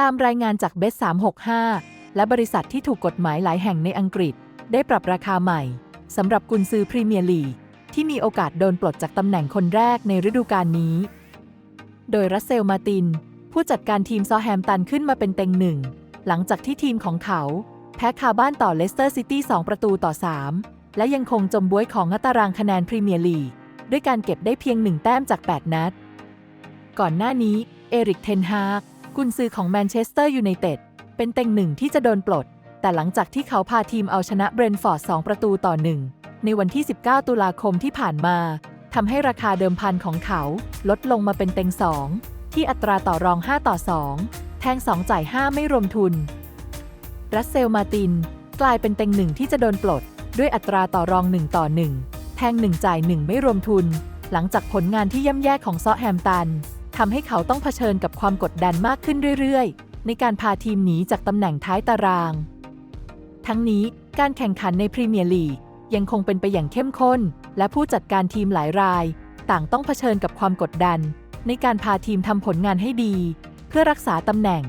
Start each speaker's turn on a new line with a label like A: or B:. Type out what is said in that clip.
A: ตามรายงานจากเบส365 และบริษัทที่ถูกกฎหมายหลายแห่งในอังกฤษ ได้ปรับราคาใหม่สำหรับกุนซือพรีเมียร์ลีกที่มีโอกาสโดนปลดจากตำแหน่งคนแรกในฤดูกาลนี้ โดยรัสเซลมาติน ผู้จัดการทีมซอแฮมตันขึ้นมาเป็นเต็งหนึ่ง หลังจากที่ทีมของเขา แพ้คาบ้านต่อเลสเตอร์ซิตี้2ประตูต่อ 3 และยังคงจมบ้วยของตารางคะแนนพรีเมียร์ลีกด้วยการเก็บได้เพียงหนึ่งแต้มจาก 8 นัด ก่อนหน้านี้ เอริกเทนฮาก กุนซือของแมนเชสเตอร์ยูไนเต็ดเป็นเต็งหนึ่งที่จะโดนปลด แต่หลังจากที่เขาพาทีมเอาชนะเบรนฟอร์ด 2 ประตูต่อ1ในวันที่ 19 ตุลาคมที่ผ่านมาทำให้ราคาเดิมพันของเขาลดลงมาเป็นเต็ง 2 ที่อัตราต่อรอง 5 ต่อ 2 แทง 2 จ่าย 5 ไม่รวมทุน รัสเซลมาติน กลายเป็นเต็งหนึ่งที่จะโดนปลด ด้วยอัตราต่อรอง 1 ต่อ 1 แทง 1 จ่าย 1 ไม่รวมทุน หลังจากผลงานที่ย่ำแย่ของซอแฮมตัน ทำให้เขาต้องเผชิญกับความกดดันมากขึ้นเรื่อยๆ ในการพาทีมหนีจากตำแหน่งท้ายตาราง ทั้งนี้การแข่งขันในพรีเมียร์ลีกยังคงเป็นไปอย่างเข้มข้น และผู้จัดการทีมหลายราย ต่างต้องเผชิญกับความกดดัน ในการพาทีมทำผลงานให้ดี เพื่อรักษาตำแหน่ง